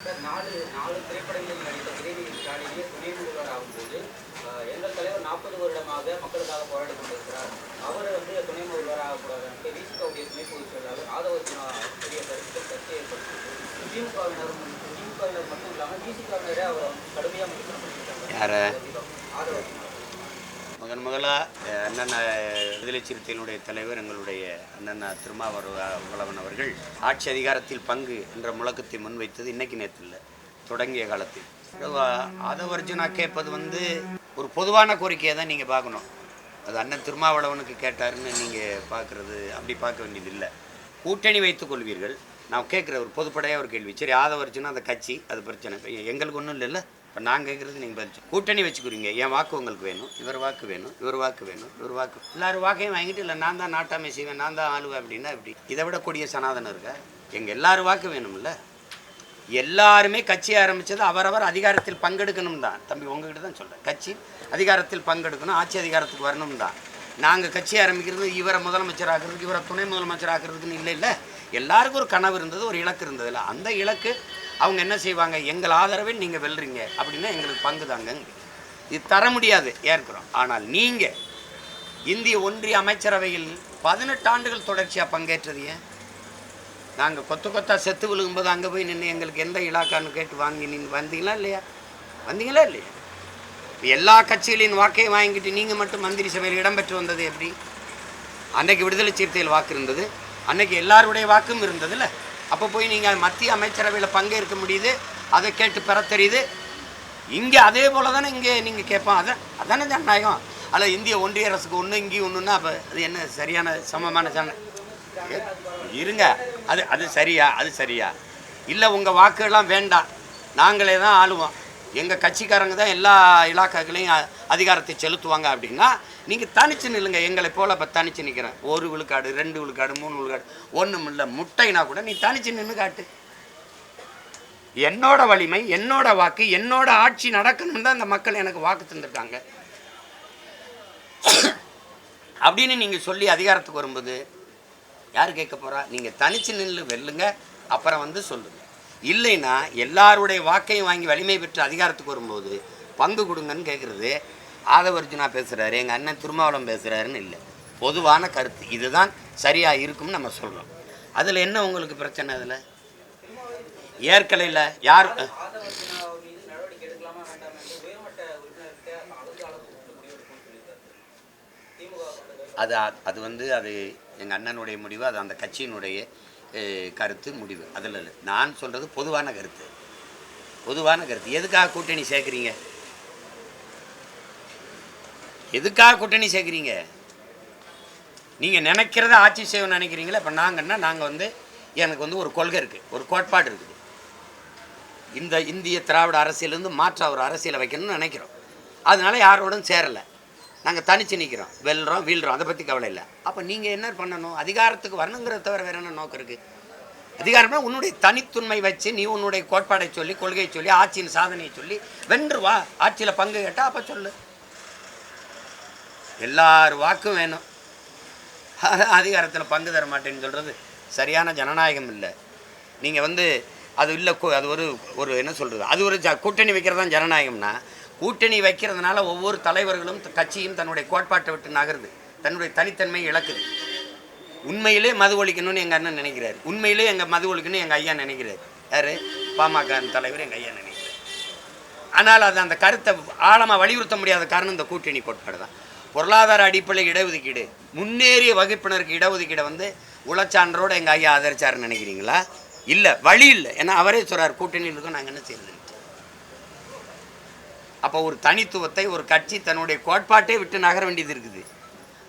நாலு நாலு திரைப்படங்களில் நடித்த உதயநிதி ஸ்டாலினே துணை முதல்வர் ஆகும்போது எங்கள் தலைவர் நாற்பது வருடமாக மக்களுக்காக போராடி கொண்டிருக்கிறார். அவர் வந்து துணை முதல்வர் ஆகக்கூடாது விசிகாவுடைய துணை பொதுச் செயலாளர் ஆதவர்ஜுனா பெரிய கருத்து கட்சி ஏற்படுத்தியது திமுகவினரும் திமுகவினர் மட்டும் இல்லாமல் விசிகாவினரே அவரை கடுமையாக யாரை? ஆதவர்ஜுனா. முதன் முதலாக அண்ணன் விடுதலை சிறுத்தைகளுடைய தலைவர் எங்களுடைய அண்ணன் திருமாவளவன் அவர்கள் ஆட்சி அதிகாரத்தில் பங்கு என்ற முழக்கத்தை முன்வைத்தது இன்னைக்கு நேற்று இல்லை தொடங்கிய காலத்தில். ஆதவர்ஜுனா கேட்பது வந்து ஒரு பொதுவான கோரிக்கையை தான் நீங்கள் பார்க்கணும். அது அண்ணன் திருமாவளவனுக்கு கேட்டாருன்னு நீங்கள் பார்க்குறது அப்படி பார்க்க வேண்டியது இல்லை. கூட்டணி வைத்துக் கொள்வீர்கள். நான் கேட்குற ஒரு பொதுப்படையாக ஒரு கேள்வி. சரி ஆதவர்ஜுனா அந்த கட்சி அது பிரச்சனை. எங்களுக்கு ஒன்றும் இல்லைல்ல. இப்போ நான் கேட்குறது நீங்கள் பதில் கூட்டணி வச்சுக்கிறீங்க. என் வாக்கு உங்களுக்கு வேணும். இவர் வாக்கு வேணும். இவர் வாக்கு வேணும். இவர் வாக்கு எல்லாரும் வாக்கையும் வாங்கிட்டு இல்லை நான் தான் நாட்டாமை செய்வேன். நான் தான் ஆளுவேன். அப்படின்னா இப்படி இதை விட கொடிய சனாதனம் இருக்கா? எங்கள் எல்லாரும் வாக்கு வேணும்ல. எல்லாருமே கட்சி ஆரம்பித்தது அவரவர் அதிகாரத்தில் பங்கெடுக்கணும் தான். தம்பி உங்ககிட்ட தான் சொல்கிறேன் கட்சி அதிகாரத்தில் பங்கெடுக்கணும். ஆட்சி அதிகாரத்துக்கு வரணும் தான். நாங்கள் கட்சி ஆரம்பிக்கிறது இவரை முதலமைச்சர் ஆகிறதுக்கு இவரை துணை முதலமைச்சர் ஆகிறதுக்குன்னு இல்லை இல்லை. எல்லாருக்கும் ஒரு கனவு இருந்தது ஒரு இலக்கு இருந்ததில்ல அந்த இலக்கு அவங்க என்ன செய்வாங்க? எங்கள் ஆதரவை நீங்கள் வெல்றீங்க. அப்படின்னா எங்களுக்கு பங்கு தாங்க இது தர முடியாது. ஏற்கிறோம். ஆனால் நீங்கள் இந்திய ஒன்றிய அமைச்சரவையில் பதினெட்டு ஆண்டுகள் தொடர்ச்சியாக பங்கேற்றது ஏன்? நாங்கள் கொத்து கொத்தா செத்து விழுகும்போது அங்கே போய் நின்று எங்களுக்கு எந்த இலாக்கான்னு கேட்டு வாங்கி நின்று வந்தீங்களா இல்லையா? வந்தீங்களா இல்லையா? எல்லா கட்சிகளின் வாக்கையும் வாங்கிட்டு நீங்கள் மட்டும் மந்திரி சபையில் இடம்பெற்று வந்தது எப்படி? அன்னைக்கு விடுதலை சிறுத்தையில் வாக்கு இருந்தது. அன்னைக்கு எல்லாருடைய வாக்கும் இருந்ததுல்ல? அப்போ போய் நீங்கள் மத்திய அமைச்சரவையில் பங்கேற்க முடியுது அதை கேட்டு பெற தெரியுது இங்கே அதே போல தானே இங்கே நீங்கள் கேட்போம் அதான் அதானே ஜனநாயகம். அதில் இந்திய ஒன்றிய அரசுக்கு ஒன்று இங்கேயும் ஒன்றுன்னா அப்போ அது என்ன சரியான சமமான ஜன இருங்க. அது அது சரியா அது சரியா. இல்லை உங்கள் வாக்குகள்லாம் வேண்டாம். நாங்களே தான் ஆளுவோம். எங்கள் கட்சிக்காரங்க தான் எல்லா இலாக்காக்களையும் அதிகாரத்தை செலுத்துவாங்க அப்படின்னா நீங்கள் தனிச்சு நில்லுங்க. எங்களை போல் இப்போ தனிச்சு நிற்கிறேன் ஒரு விழுக்காடு ரெண்டு விழுக்காடு மூணு விழுக்காடு ஒன்றும் இல்லை. முட்டைனா கூட நீ தனிச்சு நின்று காட்டு. என்னோட வலிமை என்னோட வாக்கு என்னோட ஆட்சி நடக்கணும்னு தான் இந்த மக்கள் எனக்கு வாக்கு தந்துட்டாங்க அப்படின்னு நீங்கள் சொல்லி அதிகாரத்துக்கு வரும்போது யார் கேட்க போகிறா நீங்கள் தனிச்சு நின்று வெல்லுங்க. அப்புறம் வந்து சொல்லுங்க. இல்லைன்னா எல்லாருடைய வாக்கையும் வாங்கி வலிமை பெற்று அதிகாரத்துக்கு வரும்போது பங்கு கொடுங்கன்னு கேட்குறது ஆதவர்ஜுனா பேசுகிறாரு எங்கள் அண்ணன் திருமாவளம் பேசுகிறாருன்னு இல்லை. பொதுவான கருத்து. இதுதான் சரியாக இருக்கும்னு நம்ம சொல்கிறோம் அதில் என்ன உங்களுக்கு பிரச்சனை அதில்? ஏற்கலையில் யார் அது அது வந்து அது எங்கள் அண்ணனுடைய முடிவு அது அந்த கட்சியினுடைய கருத்து முடிவு. அதில் இல்லை. நான் சொல்கிறது பொதுவான கருத்து. பொதுவான கருத்து. எதுக்காக கூட்டணி சேர்க்குறீங்க? எதுக்காக கூட்டணி சேர்க்குறீங்க? நீங்கள் நினைக்கிறத ஆட்சி செய்யணும்னு நினைக்கிறீங்களா? இப்போ நாங்கன்னா நாங்கள் வந்து எனக்கு வந்து ஒரு கொள்கை இருக்குது ஒரு கோட்பாடு இருக்குது. இந்த இந்திய திராவிட அரசியலேருந்து மாற்ற ஒரு அரசியலை வைக்கணும்னு நினைக்கிறோம். அதனால யாரோடும் சேரலை. நாங்கள் தனிச்சு நிற்கிறோம் வெல்றோம் வீழ்றோம். அதை பற்றி கவலை இல்லை. அப்போ நீங்கள் என்ன பண்ணணும்? அதிகாரத்துக்கு வரணுங்கிறத தவிர வேற என்ன நோக்கம் இருக்குது அதிகாரம்னா உன்னுடைய தனித்துண்மை வச்சு நீ உன்னுடைய கோட்பாடை சொல்லி கொள்கையை சொல்லி ஆட்சியின் சாதனையை சொல்லி வென்று வா. ஆட்சியில் பங்கு கேட்டால் அப்போ சொல்லு. எல்லார் வாக்கும் வேணும். அதிகாரத்தில் பங்கு தர மாட்டேன்னு சொல்கிறது சரியான ஜனநாயகம் இல்லை. நீங்கள் வந்து அது இல்லை அது ஒரு ஒரு என்ன சொல்கிறது அது ஒரு ஜ கூட்டணி வைக்கிறது தான் ஜனநாயகம்னா கூட்டணி வைக்கிறதுனால ஒவ்வொரு தலைவர்களும் கட்சியும் தன்னுடைய கோட்பாட்டை விட்டு நகருது. தன்னுடைய தனித்தன்மையை இழக்குது. உண்மையிலே மது ஒழிக்கணும்னு எங்கள் அண்ணன் நினைக்கிறார். உண்மையிலே எங்கள் மது ஒழிக்கணும்னு எங்கள் ஐயா நினைக்கிறார். யார்? பாமக தலைவர் எங்கள் ஐயா நினைக்கிறார். ஆனால் அது அந்த கருத்தை ஆழமாக வலியுறுத்த முடியாத காரணம் இந்த கூட்டணி கோட்பாடு தான். பொருளாதார அடிப்படை இடஒதுக்கீடு. முன்னேறிய வகுப்பினருக்கு இடஒதுக்கீடை வந்து உளச்சான்றோட எங்கள் ஐயா ஆதரிச்சாருன்னு நினைக்கிறீங்களா? இல்லை வழி இல்லை. ஏன்னா அவரே சொல்கிறார் கூட்டணியில் இருக்கோம் நாங்கள் என்ன செய்யறது? அப்போ ஒரு தனித்துவத்தை ஒரு கட்சி தன்னுடைய கோட்பாட்டை விட்டு நகர வேண்டியது இருக்குது.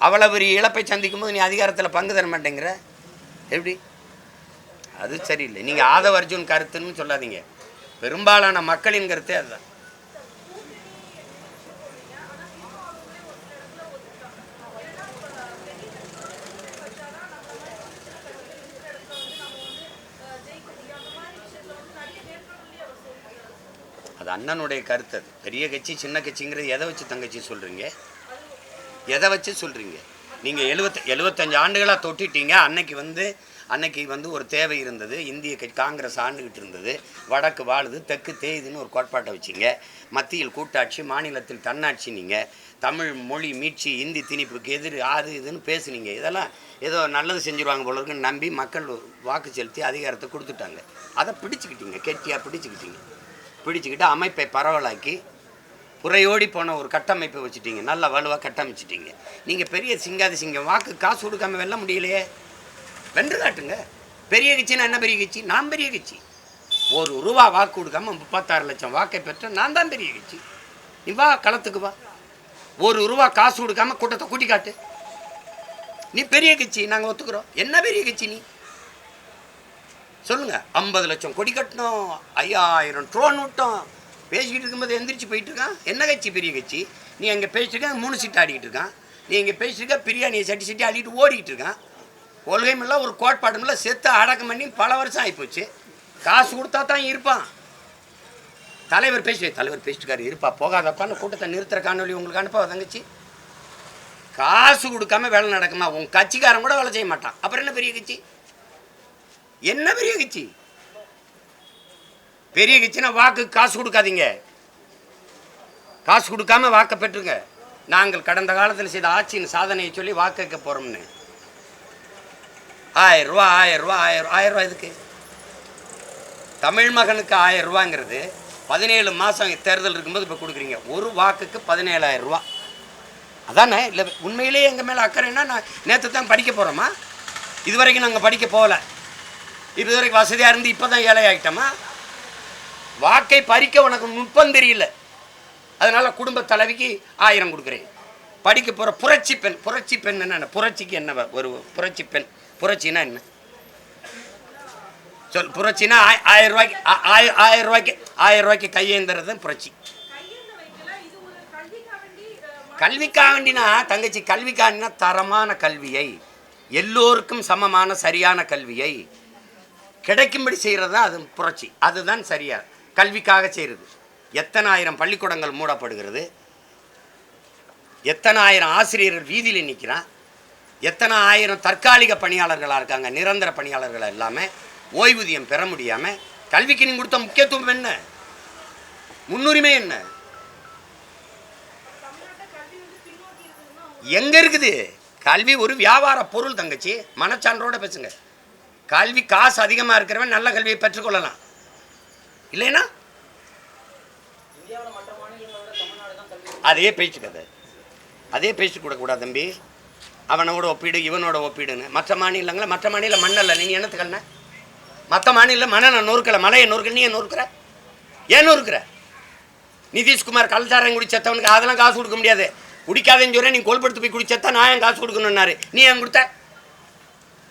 அவ்வளோ பெரிய இழப்பை சந்திக்கும் போது நீ அதிகாரத்தில் பங்கு தர மாட்டேங்கிற? எப்படி? அது சரியில்லை. நீங்கள் ஆதவ அர்ஜுன் கருத்துன்னு சொல்லாதீங்க. பெரும்பாலான மக்களின் கருத்தே அதுதான். அது அண்ணனுடைய கருத்து அது. பெரிய கட்சி சின்ன கட்சிங்கிறது எதை வச்சு தங்கச்சி சொல்கிறீங்க எதை வச்சு சொல்கிறீங்க நீங்கள் எழுபத்த எழுபத்தஞ்சு ஆண்டுகளாக தொட்டிட்டீங்க. அன்னைக்கு வந்து அன்னைக்கு வந்து ஒரு தேவை இருந்தது. இந்திய காங்கிரஸ் ஆண்டுகிட்டு இருந்தது. வடக்கு வாழுது தெற்கு தேயுதுன்னு ஒரு கோட்பாட்டை வச்சிங்க. மத்தியில் கூட்டாட்சி மாநிலத்தில் தன்னாட்சி நீங்கள் தமிழ் மொழி மீட்சி இந்தி திணிப்புக்கு எதிர் ஆறு இதுன்னு பேசுனீங்க. இதெல்லாம் ஏதோ நல்லது செஞ்சுருவாங்க போல இருக்குன்னு நம்பி மக்கள் வாக்கு செலுத்தி அதிகாரத்தை கொடுத்துட்டாங்க. அதை பிடிச்சிக்கிட்டீங்க. கெட்டியாக பிடிச்சிக்கிட்டீங்க. பிடிச்சிக்கிட்டு அமைப்பை பரவலாக்கி புறையோடி போன ஒரு கட்டமைப்பை வச்சுட்டீங்க. நல்ல வலுவாக கட்டமைச்சிட்டீங்க. நீங்கள் பெரிய சிங்காதி சிங்கம் வாக்கு காசு கொடுக்காம வெல்ல முடியலையே. வென்று காட்டுங்க. பெரிய கட்சின்னா என்ன பெரிய கட்சி? நான் பெரிய கட்சி. ஒரு ரூபா வாக்கு கொடுக்காம முப்பத்தாறு லட்சம் வாக்கை பெற்ற நான் தான் பெரிய கட்சி. நீ வா களத்துக்கு வா. ஒரு ரூபா காசு கொடுக்காம கூட்டத்தை கூட்டி காட்டு நீ பெரிய கட்சி நாங்கள் ஒத்துக்கிறோம். என்ன பெரிய கட்சி நீ? சொல்லுங்கள் ஐம்பது லட்சம் கொடி கட்டணும் ஐயாயிரம் ட்ரோன் விட்டோம். பேசிக்கிட்டு இருக்கும்போது எந்திரிச்சு போயிட்டு இருக்கான். என்ன கட்சி? பெரிய கட்சி. நீ அங்கே பேசிட்டு மூணு சீட்டு ஆடிக்கிட்டு இருக்கான். நீ இங்கே பேசிட்டு பிரியாணியை சட்டி சட்டி ஆடிட்டு ஓடிக்கிட்டு இருக்கான். கொள்கையும் இல்லை ஒரு கோட்பாடும் இல்லை செத்து அடக்கம் பண்ணி பல வருஷம் ஆகிப்போச்சு காசு கொடுத்தா தான் இருப்பான். தலைவர் பேசி தலைவர் பேசிட்டுக்காரு இருப்பா. போகாதப்பான்னு கூட்டத்தை நிறுத்துற காணொலி உங்களுக்கு அனுப்ப தங்கச்சி? காசு கொடுக்காம வேலை நடக்குமா? உன் கட்சிக்காரன் கூட வேலை செய்ய மாட்டான். அப்புறம் என்ன பெரிய கட்சி? என்ன பெரிய கட்சி பெரிய கட்சினா வாக்கு காசு கொடுக்காதீங்க. காசு கொடுக்காம வாக்கை பெற்றுங்க. நாங்கள் கடந்த காலத்தில் செய்த ஆட்சியின் சாதனையை சொல்லி வாக்கு வைக்க போகிறோம்னு ஆயிரம் ரூபா ஆயிரம் ரூபா ஆயிரம் ஆயிரம் ரூபா இதுக்கு தமிழ் மகனுக்கு ஆயிரம் ரூபாங்கிறது பதினேழு மாதம் தேர்தல் இருக்கும்போது இப்போ கொடுக்குறீங்க. ஒரு வாக்குக்கு பதினேழாயிரம் ரூபா. அதானே? இல்லை உண்மையிலேயே எங்கள் மேலே அக்கறைன்னா நான் நேற்று தான் படிக்க போகிறோமா இது வரைக்கும் நாங்கள் படிக்க போகல. இது வரைக்கும் வசதியாக இருந்து இப்போ தான் ஏழை ஆகிட்டோமா வாக்கை பறிக்க உனக்கு நுட்பம் தெரியல. அதனால் குடும்ப தலைவிக்கு ஆயிரம் கொடுக்குறேன். படிக்க போகிற புரட்சி பெண் புரட்சி பெண் என்ன புரட்சிக்கு என்ன ஒரு புரட்சி பெண்? புரட்சினா என்ன? சொல் புரட்சினா ஆய- ஆயிரம் ரூபாய்க்கு ஆ- ஆயிரம் ரூபாய்க்கு ஆயிரம் ரூபாய்க்கு கையேந்துறது புரட்சி. கல்விக்காண்டினா தங்கச்சி கல்விக்காண்டினா தரமான கல்வியை எல்லோருக்கும் சமமான சரியான கல்வியை கிடைக்கும்படி செய்கிறது தான் அது புரட்சி. அதுதான் சரியா. கல்விக்காக செய்கிறது எத்தனை ஆயிரம் பள்ளிக்கூடங்கள் மூடப்படுகிறது. எத்தனை ஆயிரம் ஆசிரியர்கள் வீதியில் நிற்கிறான் எத்தனை ஆயிரம் தற்காலிக பணியாளர்களாக இருக்காங்க. நிரந்தர பணியாளர்கள் இல்லாமல் ஓய்வூதியம் பெற முடியாமல் கல்விக்கு நீங்க கொடுத்த முக்கியத்துவம் என்ன? முன்னுரிமை என்ன? எங்கே இருக்குது? கல்வி ஒரு வியாபார பொருள் தங்கச்சி. மனச்சான்றோட பேசுங்க. கல்வி காசு அதிகமாக இருக்கிறவன் நல்ல கல்வியை பெற்றுக்கொள்ளலாம். இல்லைன்னா? மாநிலங்களை கல்வி. அதே பேச்சு கதை. அதே பேச்சு கூடாது தம்பி. அவனோட ஒப்பீடு இவனோட ஒப்பீடுன்னு. மற்ற மாநிலங்களில் மற்ற மாநில மண்ணல்ல நீ என்னத்துக்கல்ன மற்ற மாநில மணலை நொறுக்கல மலையை நொறுக்கல நீ நொறுக்கிற? ஏன் நொறுக்கிற? நிதிஷ்குமார் கல்சாரம் குடிச்சத்தவனுக்கு அதெல்லாம் காசு கொடுக்க முடியாது. குடிக்காதேன்னு சொல்ல நீ கொல்படுத்து போய் குடிச்சத்தா நான் ஏன் காசு கொடுக்கணும்னாரு? நீ ஏன் கொடுத்த?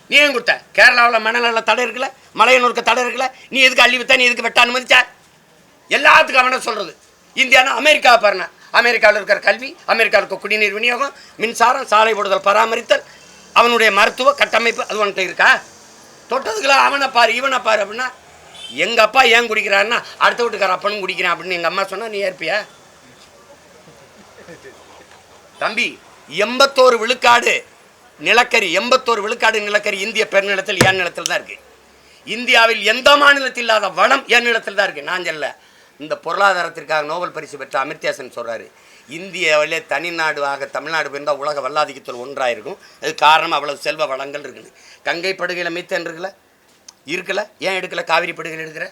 நீ ஏன் கொடுத்த? கேரளாவில் மணலில் தடை இருக்குல்ல? மலையனூருக்கு தடை இருக்குல்ல? நீ எதுக்கு அள்ளி வித்தா? நீ எதுக்கு வெட்ட அனுமதிச்சா? எல்லாத்துக்கும் அவனை சொல்கிறது இந்தியானா? அமெரிக்காவை பாருங்க அமெரிக்காவில் இருக்கிற கல்வி அமெரிக்காவில் இருக்க குடிநீர் விநியோகம் மின்சாரம் சாலை போடுதல் பராமரித்தல் அவனுடைய மருத்துவ கட்டமைப்பு அது உன்கிட்ட இருக்கா? தொட்டதுக்குள்ள அவனை பாரு இவனை பாரு அப்படின்னா எங்கள் அப்பா ஏன் குடிக்கிறாருன்னா அடுத்த வீட்டுக்கார அப்பனும் குடிக்கிறான் அப்படின்னு எங்கள் அம்மா சொன்னால் நீ ஏற்பியா? தம்பி எண்பத்தோரு விழுக்காடு நிலக்கரி எண்பத்தோரு விழுக்காடு நிலக்கரி இந்திய பெருநிலத்தில் என் நிலத்தில் தான் இருக்கு. இந்தியாவில் எந்த மாநிலத்தில் இல்லாத வளம் என் நிலத்தில் தான் இருக்கு. நான் சொல்ல இந்த பொருளாதாரத்திற்காக நோபல் பரிசு பெற்ற அமிர்தேசன் சொல்றாரு இந்தியாவிலே தனிநாடு ஆக தமிழ்நாடு போயிருந்தால் உலக வல்லாதிக்கத்தில் ஒன்றாக இருக்கும். அது காரணம் அவ்வளவு செல்வ வளங்கள் இருக்குன்னு கங்கை படுகையில் மித்தன் இருக்குல்ல? இருக்கல ஏன் எடுக்கல? காவிரி படுகையில் எடுக்கிற?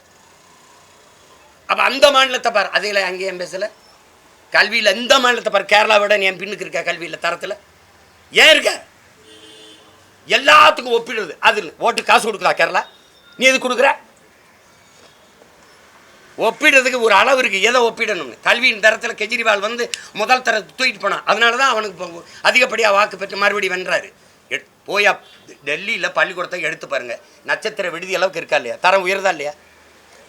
அப்போ அந்த மாநிலத்தை பார். அதில் அங்கேயும் பேசலை? கல்வியில் இந்த மாநிலத்தை பார்? கேரளாவோட நீ என் பின்னுக்கு இருக்க கல்வியில் தரத்தில்? ஏன் இருக்க? எல்லாத்துக்கும் ஒப்பிடுறது. அது ஓட்டு காசு கொடுக்குறா கேரளா? நீ எது கொடுக்குற? ஒப்பிடுறதுக்கு ஒரு அளவு இருக்குது எதை ஒப்பிடணும்னு? கல்வியின் தரத்தில் கெஜ்ரிவால் வந்து முதல் தர தூக்கிட்டு போனான். அதனால தான் அவனுக்கு அதிகப்படியாக வாக்கு பெற்று மறுபடியும் வென்றாரு. எட் போயா டெல்லியில் பள்ளிக்கூடத்தை எடுத்து பாருங்க. நட்சத்திர விடுதி அளவுக்கு இருக்கா இல்லையா? தரம் உயர்தா இல்லையா?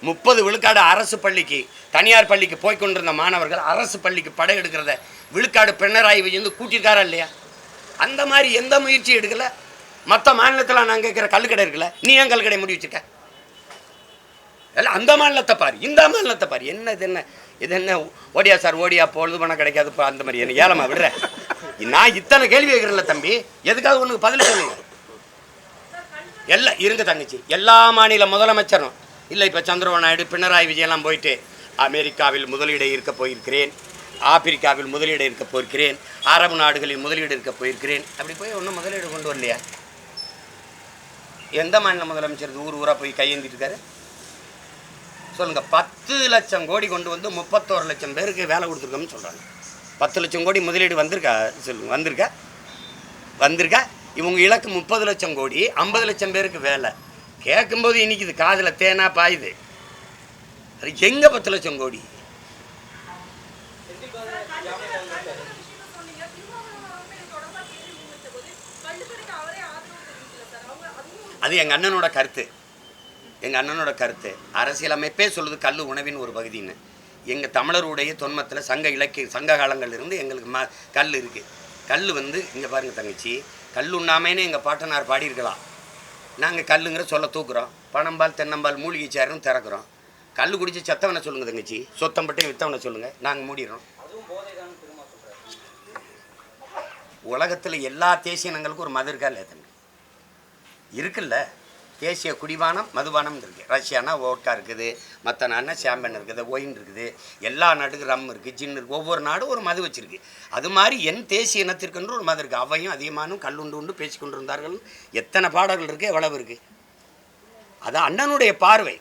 முப்பது விழுக்காடு அரசு பள்ளிக்கு தனியார் பள்ளிக்கு போய் கொண்டிருந்த மாணவர்கள் அரசு பள்ளிக்கு படை எடுக்கிறத விழுக்காடு பினராயி வந்து கூட்டியிருக்காரா இல்லையா? அந்த மாதிரி எந்த முயற்சியும் எடுக்கலை. மற்ற மாநிலத்தில் நான் கேட்குற கல்லுக்கடை இருக்குல்ல நீ ஏன் கல்லுக்கடை முடி வச்சிருக்க? எல்லாம் அந்த மாநிலத்தை பாரு இந்த மாநிலத்தை பாரு. என்ன இது என்ன இது என்ன ஓடியா சார் ஓடியா பொழுது பணம் கிடைக்காது அந்த மாதிரி. என்ன ஏலமா விடுற? நான் இத்தனை கேள்வி கேட்குறேன்ல தம்பி எதுக்காக உனக்கு பதில் சொல்லுங்க? எல்லாம் இருங்க தங்கச்சி எல்லா மாநில முதலமைச்சரும். இல்லை இப்போ சந்திரபாபு நாயுடு பினராயி விஜயெல்லாம் போயிட்டு அமெரிக்காவில் முதலீடு இருக்க போயிருக்கிறேன். ஆப்பிரிக்காவில் முதலீடு இருக்க போயிருக்கிறேன். அரபு நாடுகளில் முதலீடு இருக்க போயிருக்கிறேன். அப்படி போய் ஒன்றும் முதலீடு கொண்டு வரலையா? எந்த மாநில முதலமைச்சர் ஊர் ஊராக போய் கையேந்திட்டு இருக்காரு பத்து லட்சம் கோடி கொண்டு வந்து முப்பத்தோரு லட்சம் பேருக்கு வேலை கொடுத்துருக்கோம்னு சொல்கிறாங்க பத்து லட்சம் கோடி முதலீடு வந்திருக்கா? சொல்லுங்க வந்திருக்கா? வந்திருக்கா? இவங்க இலக்கு முப்பது லட்சம் கோடி ஐம்பது லட்சம் பேருக்கு வேலை. கேட்கும்போது இன்னைக்கு இது காதில் தேனா பாயுது. அது எங்கே பத்து லட்சம் கோடி விஷயம் சொன்னீங்க திருமாவளவன் அவர்கள் இது தொடர்பா கேள்வி முன்வைத்த போது கள்ளுக்கடைக்கு அவரே ஆதரவு தெரிவிக்கல சார் அவங்க அதுவும் ஒரு அது எங்கள் அண்ணனோட கருத்து. எங்கள் அண்ணனோட கருத்து. அரசியலமைப்பே சொல்லுது கல் உணவின் ஒரு பகுதின்னு. எங்கள் தமிழருடைய தொன்மத்தில் சங்க இலக்கிய சங்க காலங்கள்லேருந்து எங்களுக்கு ம கல் இருக்குது கல் வந்து இங்கே பாருங்கள் தங்கச்சி கல் உண்ணாமேன்னு எங்கள் பாட்டனார் பாடியிருக்கலாம் நாங்கள் கல்லுங்கிற சொல்ல தூக்குறோம். பணம்பால் தென்னம்பால் மூலிகை சேரும் திறக்கிறோம். கல் குடித்து செத்தவனை சொல்லுங்கள் தங்கச்சி. சொத்தம்பட்டையும் வித்தவனை சொல்லுங்கள் நாங்கள் மூடிடுறோம். உலகத்தில் எல்லா தேசியனங்களுக்கும் ஒரு மது இருக்கா இல்லையா இருக்குல்ல? தேசிய குடிபானம் மதுபானம் இருக்குது ரஷ்யானா ஓட்டா இருக்குது மற்ற நாடுனா சாம்பன் இருக்குது ஒயின் இருக்குது எல்லா நாட்டுக்கும் ரம் இருக்குது ஜின் இருக்குது ஒவ்வொரு நாடும் ஒரு மது வச்சுருக்கு. அது மாதிரி என் தேசிய இனத்திற்கென்று ஒரு மது இருக்குது அவையும் அதிகமானும் கல்லுண்டு உண்டு பேசிக்கொண்டு இருந்தார்கள் எத்தனை பாடல்கள் இருக்குது எவ்வளவு இருக்குது அது அண்ணனுடைய பார்வை.